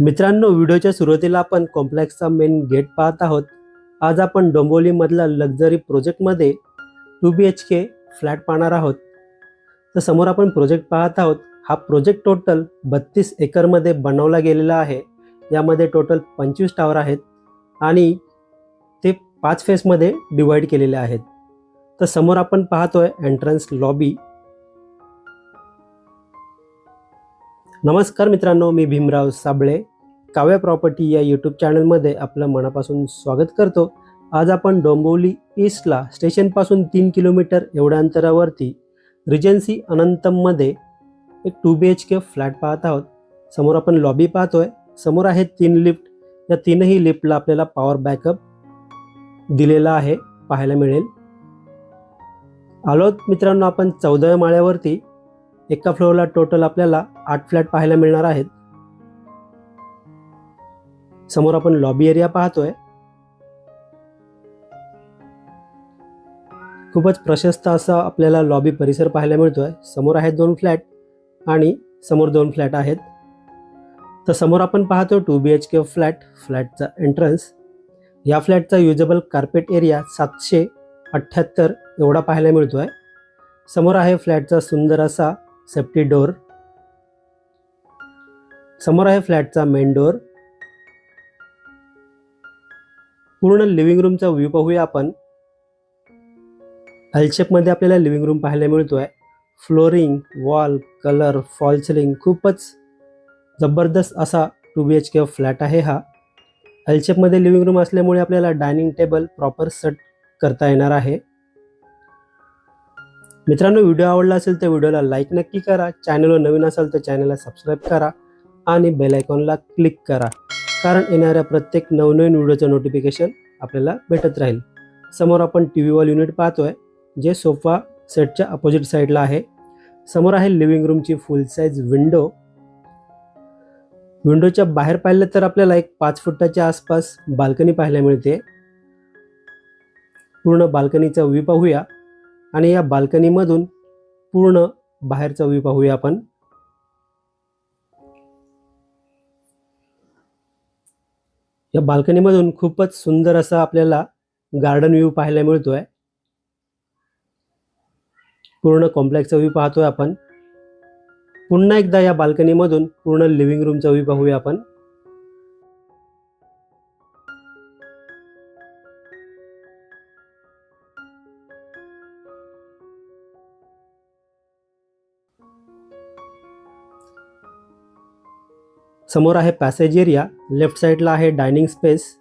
मित्रांनो व्हिडिओच्या सुरुवातीला आपण कॉम्प्लेक्सचा मेन गेट पाहत आहोत. आज आपण डोंबोलीमधला लक्झरी प्रोजेक्टमध्ये two B H K flat पाहणार आहोत. तर समोर आपण प्रोजेक्ट पाहत आहोत. हा प्रोजेक्ट टोटल बत्तीस एकरमध्ये बनवला गेलेला आहे. यामध्ये टोटल पंचवीस टावर आहेत आणि ते पाच फेसमध्ये डिवाईड केलेले आहेत. तर समोर आपण पाहतोय एंट्रन्स लॉबी. नमस्कार मित्रांनो मी भीमराव साबळे. काव्य प्रॉपर्टी या यूट्यूब चॅनलमध्ये आपलं मनापासून स्वागत करतो. आज आपण डोंबिवली ईस्टला स्टेशनपासून तीन किलोमीटर एवढ्या अंतरावरती रिजन्सी अनंतममध्ये एक two B H K flat पाहत आहोत. समोर आपण लॉबी पाहतोय. समोर आहे तीन लिफ्ट या तीनही लिफ्टला आपल्याला पॉवर बॅकअप दिलेला आहे पाहायला मिळेल. आलोत मित्रांनो आपण चौदाव्या माळ्यावरती. एका फ्लोअरला टोटल आपल्याला आठ फ्लॅट पाहायला मिळणार आहेत. समोर आपण लॉबी एरिया पाहतोय. खूपच प्रशस्त असा आपल्याला लॉबी परिसर पाहायला मिळतोय. समोर आहेत दोन फ्लॅट आणि समोर दोन फ्लॅट आहेत. तर समोर आपण पाहतो two B H K flat फ्लॅटचा entrance या फ्लॅटचा युजेबल कार्पेट एरिया सातशे अठ्ठ्याहत्तर एवढा पाहायला मिळतोय. समोर आहे फ्लॅटचा सुंदर असा सेफ्टी डोर समोर आहे फ्लॅटचा मेन डोर पूर्ण लिव्हिंग रूमचा व्ह्यू पाहूया आपण. हलशेपमध्ये आपल्याला लिव्हिंग रूम पाहायला मिळतो आहे flooring wall colour fall ceiling खूपच जबरदस्त असा two B H K flat आहे हा. हलशेपमध्ये लिव्हिंग रूम असल्यामुळे आपल्याला डायनिंग टेबल प्रॉपर सेट करता येणार आहे. मित्रांनो व्हिडिओ आवडला असेल तर व्हिडिओला लाईक नक्की करा. चॅनलवर नवीन असाल तर चॅनलला सबस्क्राईब करा आणि बेल आयकॉनला क्लिक करा. कारण येणाऱ्या प्रत्येक नवनवीन व्हिडिओचं नोटिफिकेशन आपल्याला भेटत राहील. समोर आपण टी व्ही वॉल युनिट पाहतोय जे सोफा सेटच्या अपोजिट साईडला आहे. समोर आहे लिव्हिंग रूमची फुल साईज विंडो विंडोच्या बाहेर पाहिलं तर आपल्याला एक पाच फुटाच्या आसपास बाल्कनी पाहायला मिळते. पूर्ण बाल्कनीचा व्ह्यू पाहूया. आणि या बाल्कनीमधून पूर्ण बाहेरचा व्ह्यू पाहूया आपण. या बाल्कनीमधून खूपच सुंदर असा आपल्याला गार्डन व्ह्यू पाहायला मिळतोय. पूर्ण कॉम्प्लेक्सचा व्ह्यू पाहतोय आपण. पुन्हा एकदा या बाल्कनीमधून पूर्ण लिव्हिंग रूमचा व्ह्यू पाहूया आपण. समोर आहे पॅसेज एरिया लेफ्ट साईडला आहे डायनिंग स्पेस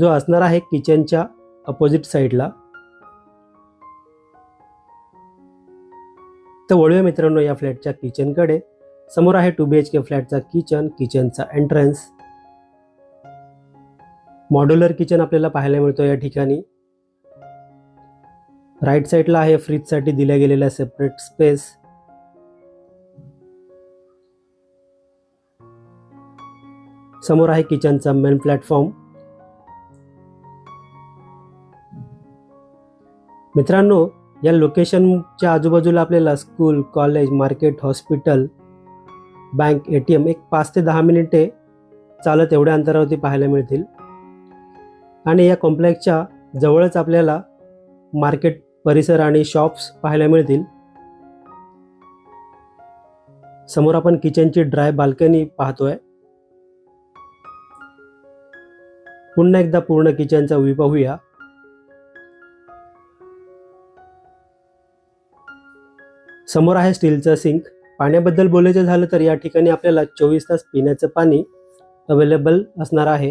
जो असणार आहे किचनच्या अपोजिट साईडला तर वळूया मित्रांनो या फ्लॅटच्या किचनकडे समोर आहे टू बी एच के फ्लॅटचा किचन किचनचा एंट्रन्स मॉड्युलर किचन आपल्याला पाहायला मिळतो या ठिकाणी. राईट साईडला आहे फ्रीजसाठी दिल्या गेलेल्या सेपरेट स्पेस समोर आहे किचनचा मेन प्लॅटफॉर्म मित्रांनो या लोकेशनच्या आजूबाजूला आपल्याला school college market hospital bank A T M एक पाच ते दहा मिनिटे चालत एवढ्या अंतरावरती पाहायला मिळतील. आणि या कॉम्प्लेक्सच्या जवळच आपल्याला मार्केट परिसर आणि शॉप्स पाहायला मिळतील. समोर आपण किचनची ड्राय बाल्कनी पाहतोय. पुन्हा एकदा पूर्ण किचनचा व्ह्यू पाहूया समोर आहे स्टीलचं सिंक. पाण्याबद्दल बोलायचं झालं तर या ठिकाणी आपल्याला चोवीस तास पिण्याचं पाणी अवेलेबल असणार आहे.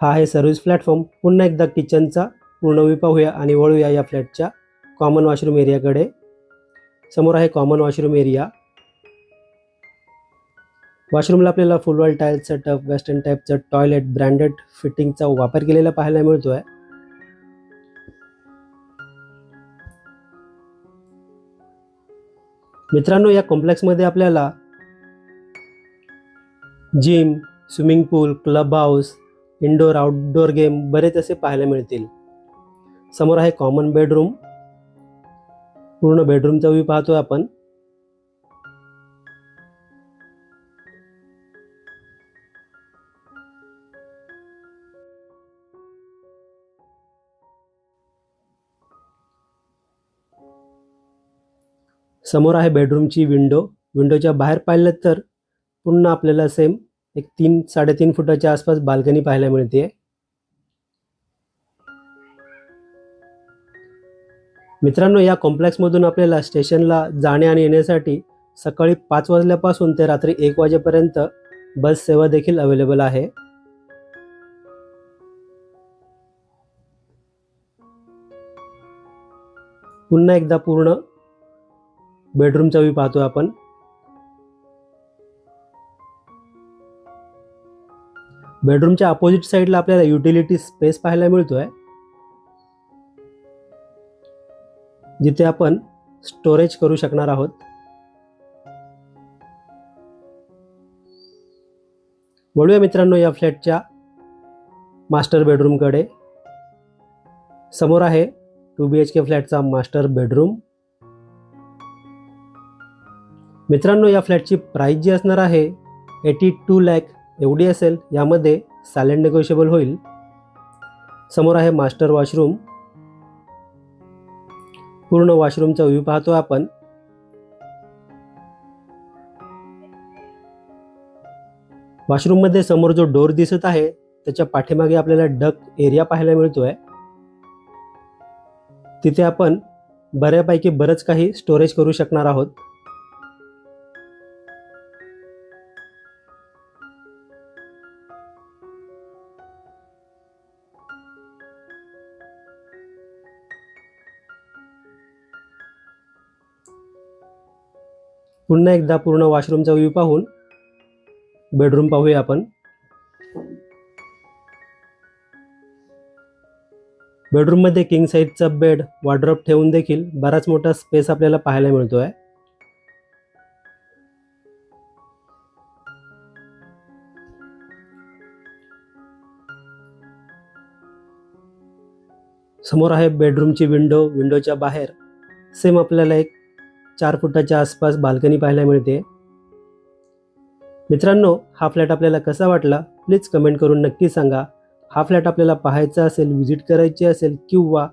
हा आहे सर्व्हिस प्लॅटफॉर्म पुन्हा एकदा किचनचा पूर्ण व्ह्यू पाहूया आणि वळूया या फ्लॅटच्या कॉमन वॉशरूम एरियाकडे समोर आहे कॉमन वॉशरूम एरिया वॉशरूमला आपल्याला full wall tile setup western टाईपचं टॉयलेट ब्रँडेड फिटिंगचा वापर केलेला पाहायला मिळतो आहे मित्रांनो या कॉम्प्लेक्समध्ये आपल्याला gym swimming pool club house indoor outdoor game बरेच असे पाहायला मिळतील. समोर आहे कॉमन बेडरूम पूर्ण बेडरूमचा व्ह्यू पाहतोय आपण. समोर आहे बेडरूमची विंडो विंडोच्या बाहेर पाहिलं तर पुन्हा आपल्याला सेम एक तीन साडेतीन फुटाच्या आसपास बाल्कनी पाहायला मिळते मित्रांनो या कॉम्प्लेक्समधून आपल्याला स्टेशनला जाणे आणि येण्यासाठी सकाळी पाच वाजल्यापासून ते रात्री एक वाजेपर्यंत बस सेवा देखील अवेलेबल आहे. पुन्हा एकदा पूर्ण बेडरूमचा व्ह्यू पाहतोय आपण. बेडरूमच्या अपोजिट साईडला आपल्याला युटिलिटी स्पेस पाहायला मिळतोय. जिथे आपण स्टोरेज करू शकणार आहोत. वळूया मित्रांनो या फ्लॅटच्या मास्टर बेडरूमकडे समोर आहे टू बी एच के फ्लॅटचा मास्टर बेडरूम मित्रांनो या फ्लॅटची प्राईस जी असणार आहे एटी टू लॅक एवढी असेल. यामध्ये सायलेंट नेगोशिएबल होईल. समोर आहे मास्टर वॉशरूम पूर्ण वॉशरूमचा व्ह्यू पाहतो आपण. वॉशरूममध्ये समोर जो डोर दिसत आहे त्याच्या पाठीमागे आपल्याला डक एरिया पाहायला मिळतोय. तिथे आपण बऱ्यापैकी बरंच काही स्टोरेज करू शकणार आहोत. पुन्हा एकदा पूर्ण वॉशरूमचा व्ह्यू पाहून बेडरूम पाहूया आपण. बेडरूममध्ये किंग साईजचा बेड वॉर्ड्रॉप ठेवून देखील बराच मोठा स्पेस आपल्याला पाहायला मिळतो आहे समोर आहे बेडरूमची विंडो विंडोच्या बाहेर. सेम आपल्याला एक चार फुटाच्या आसपास बाल्कनी पाहायला मिळते. मित्रांनो हा फ्लॅट आपल्याला कसा वाटला? प्लीज कमेंट करून नक्की सांगा. हा फ्लॅट आपल्याला पाहायचा असेल व्हिजिट करायची असेल किंवा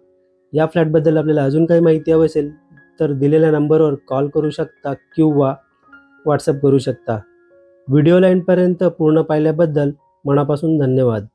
या फ्लॅटबद्दल आपल्याला अजून काही माहिती हवी असेल तर दिलेल्या नंबरवर कॉल करू शकता किंवा व्हॉट्सअप करू शकता. व्हिडिओ लाईनपर्यंत पूर्ण पाहिल्याबद्दल मनापासून धन्यवाद.